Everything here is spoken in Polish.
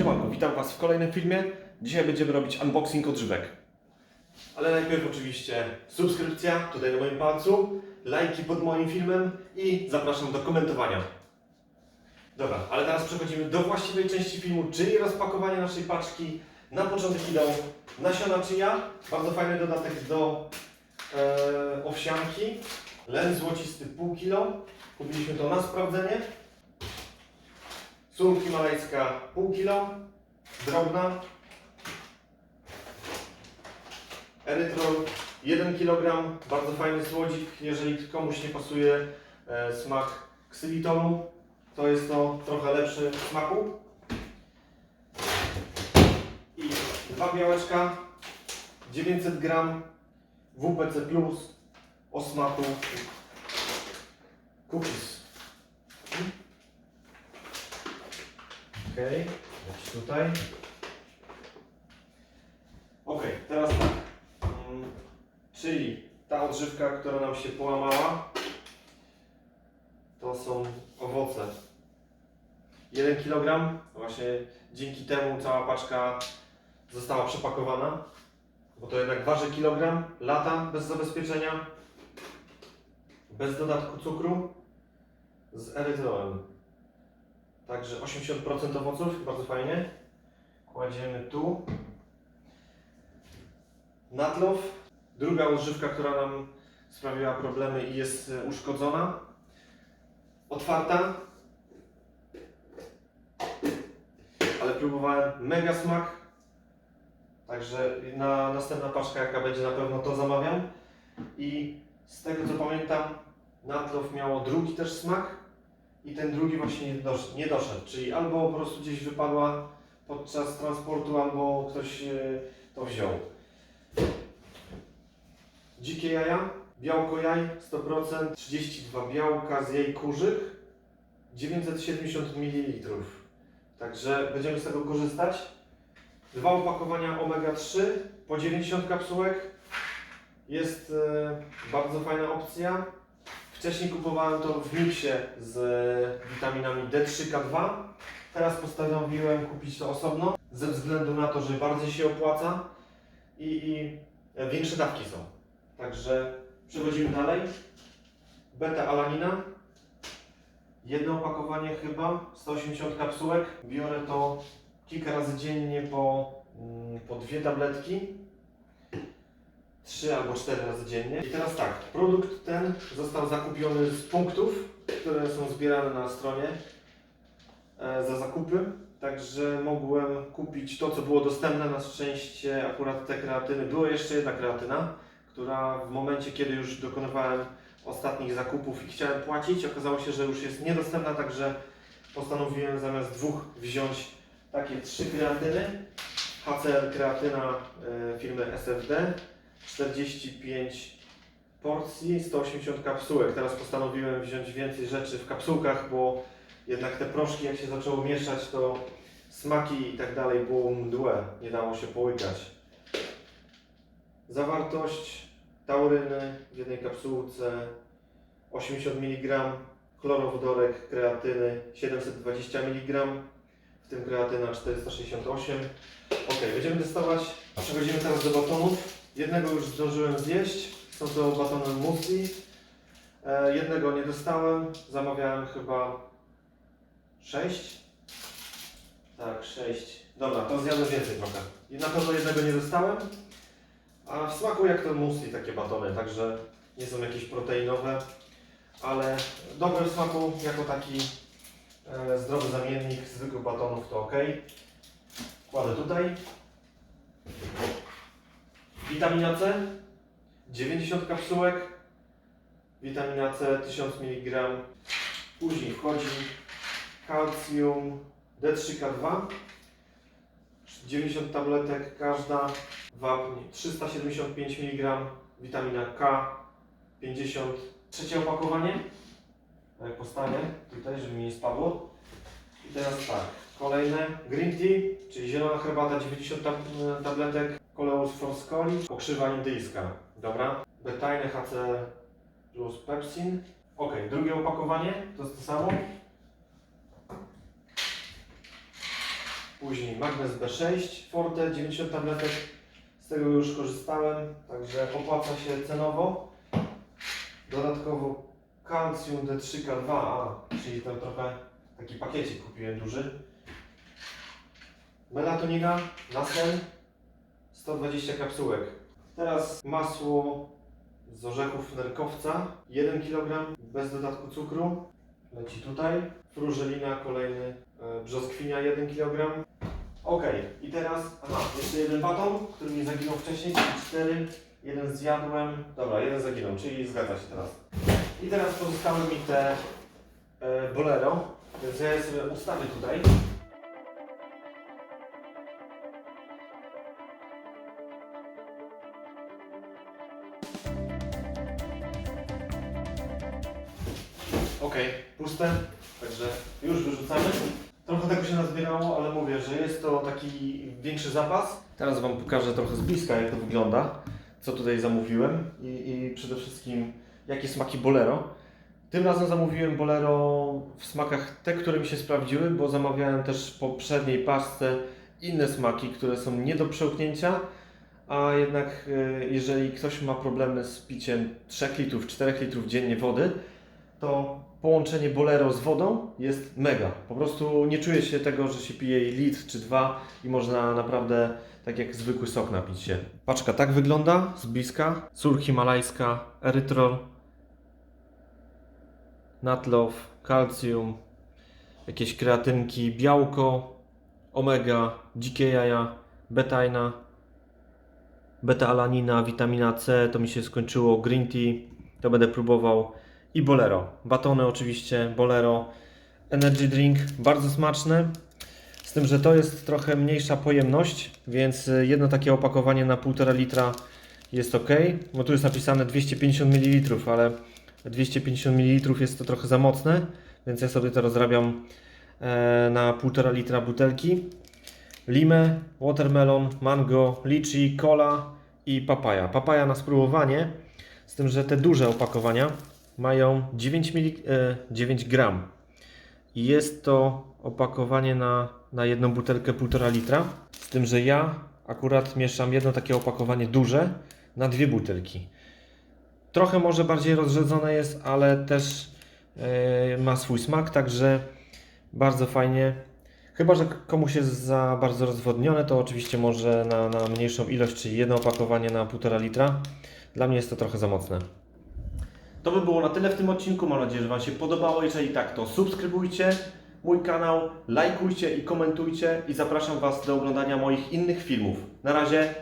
Siemanko, witam Was w kolejnym filmie. Dzisiaj będziemy robić unboxing odżywek. Ale najpierw oczywiście subskrypcja tutaj na moim palcu, lajki pod moim filmem i zapraszam do komentowania. Dobra, ale teraz przechodzimy do właściwej części filmu, czyli rozpakowanie naszej paczki. Na początek idą nasiona czyja, bardzo fajny dodatek do e, owsianki. Len złocisty pół kilo, kupiliśmy to na sprawdzenie. Sól himalajska pół kilo, drobna. Erytrol 1 kg, bardzo fajny słodzik. Jeżeli komuś nie pasuje e, smak ksylitolu, to jest to trochę lepszy w smaku. I dwa białeczka, 900 g WPC Plus o smaku cookies. Okej, leci tutaj. Ok, teraz tak. Mm, czyli ta odżywka, która nam się połamała, to są owoce. 1 kg. Właśnie dzięki temu cała paczka została przepakowana, bo to jednak waży kilogram, lata bez zabezpieczenia, bez dodatku cukru, z erytrolem. Także 80% owoców, bardzo fajnie. Kładziemy tu. Natlow, druga odżywka, która nam sprawiła problemy i jest e, uszkodzona. Otwarta. Ale próbowałem mega smak. Także na następna paczka jaka będzie na pewno to zamawiam. I z tego co pamiętam, Natlow miało drugi też smak i ten drugi właśnie nie, nie doszedł, czyli albo po prostu gdzieś wypadła podczas transportu, albo ktoś e, to wziął. Dzikie jaja, białko jaj 100%, 32 białka z jaj kurzych, 970 ml. Także będziemy z tego korzystać. Dwa opakowania omega 3 po 90 kapsułek. Jest e, bardzo fajna opcja. Wcześniej kupowałem to w miksie z witaminami D3K2. Teraz postanowiłem kupić to osobno, ze względu na to, że bardziej się opłaca i, i większe dawki są. Także przechodzimy dalej. Beta-alanina. Jedno opakowanie chyba, 180 kapsułek. Biorę to kilka razy dziennie po, mm, po dwie tabletki. Trzy albo cztery razy dziennie. I teraz tak, produkt ten został zakupiony z punktów, które są zbierane na stronie e, za zakupy. Także mogłem kupić to, co było dostępne. Na szczęście akurat te kreatyny. Była jeszcze jedna kreatyna, która w momencie, kiedy już dokonywałem ostatnich zakupów i chciałem płacić, okazało się, że już jest niedostępna, także postanowiłem zamiast dwóch wziąć takie trzy kreatyny. HCl kreatyna e, firmy SFD 45 porcji, 180 kapsułek. Teraz postanowiłem wziąć więcej rzeczy w kapsułkach, bo jednak te proszki jak się zaczęło mieszać, to smaki i tak dalej było mdłe, nie dało się połykać. Zawartość tauryny w jednej kapsułce 80 mg, chlorowodorek kreatyny 720 mg, w tym kreatyna 468 Ok, będziemy testować. Przechodzimy teraz do batonów. Jednego już zdążyłem zjeść. Są to batony muesli. E, jednego nie dostałem. Zamawiałem chyba 6. Tak, 6. Dobra, to zjadę więcej trochę. I na pewno jednego nie dostałem. A w smaku jak to muesli takie batony, także nie są jakieś proteinowe, ale dobre w smaku jako taki e, zdrowy zamiennik zwykłych batonów to ok. Kładę tutaj. Witamina C 90 kapsułek. Witamina C 1000 mg. Później wchodzi kalcium D3K2 90 tabletek każda. Wapń 375 mg. Witamina K 50. Trzecie opakowanie. Jak postawię tutaj, żeby mi nie spadło. I teraz tak, kolejne green tea, czyli zielona herbata 90 tab- tabletek, koleus forscoli, pokrzywa indyjska, dobra. Betajne HC plus pepsin. Ok, drugie opakowanie, to jest to samo. Później Magnes B6 Forte 90 tabletek. Z tego już korzystałem, także opłaca się cenowo. Dodatkowo kalcium D3K2A, czyli tam trochę taki pakiecik kupiłem duży. Melatonina na sen 120 kapsułek. Teraz masło z orzechów nerkowca 1 kg bez dodatku cukru. Leci tutaj. Frużelina kolejny e, brzoskwinia 1 kg. Ok, i teraz, aha, jeszcze jeden baton, który mi zaginął wcześniej, czyli 4. Jeden zjadłem. Dobra, jeden zaginął, czyli zgadza się teraz. I teraz pozostały mi te e, bolero, więc ja je sobie ustawię tutaj. Ok, puste, także już wyrzucamy. Trochę tego się nazbierało, ale mówię, że jest to taki większy zapas. Teraz Wam pokażę trochę z bliska, jak to wygląda, co tutaj zamówiłem i, i przede wszystkim jakie smaki bolero. Tym razem zamówiłem bolero w smakach te, które mi się sprawdziły, bo zamawiałem też w poprzedniej paczce inne smaki, które są nie do przełknięcia, a jednak e, jeżeli ktoś ma problemy z piciem 3 litrów, 4 litrów dziennie wody, to połączenie bolero z wodą jest mega. Po prostu nie czuje się tego, że się pije litr czy dwa i można naprawdę tak jak zwykły sok napić się. Paczka tak wygląda z bliska. Sól himalajska, erytrol, natlow, kalcium, jakieś kreatynki, białko, omega, dzikie jaja, betajna, beta-alanina, witamina C, to mi się skończyło, green tea, to będę próbował i bolero. Batony oczywiście, bolero, energy drink, bardzo smaczne. Z tym, że to jest trochę mniejsza pojemność, więc jedno takie opakowanie na 1,5 litra jest ok. Bo tu jest napisane 250 ml, ale 250 ml jest to trochę za mocne, więc ja sobie to rozrabiam e, na 1,5 litra butelki. Limę, watermelon, mango, lychee, cola i papaja. Papaja na spróbowanie, z tym, że te duże opakowania mają 9, mili, e, 9 gram. I jest to opakowanie na, na jedną butelkę 1,5 litra. Z tym, że ja akurat mieszam jedno takie opakowanie duże na dwie butelki. Trochę może bardziej rozrzedzone jest, ale też e, ma swój smak, także bardzo fajnie. Chyba, że komuś jest za bardzo rozwodnione, to oczywiście może na, na mniejszą ilość, czyli jedno opakowanie na 1,5 litra. Dla mnie jest to trochę za mocne. To by było na tyle w tym odcinku. Mam nadzieję, że Wam się podobało. Jeżeli tak, to subskrybujcie mój kanał, lajkujcie i komentujcie i zapraszam Was do oglądania moich innych filmów. Na razie,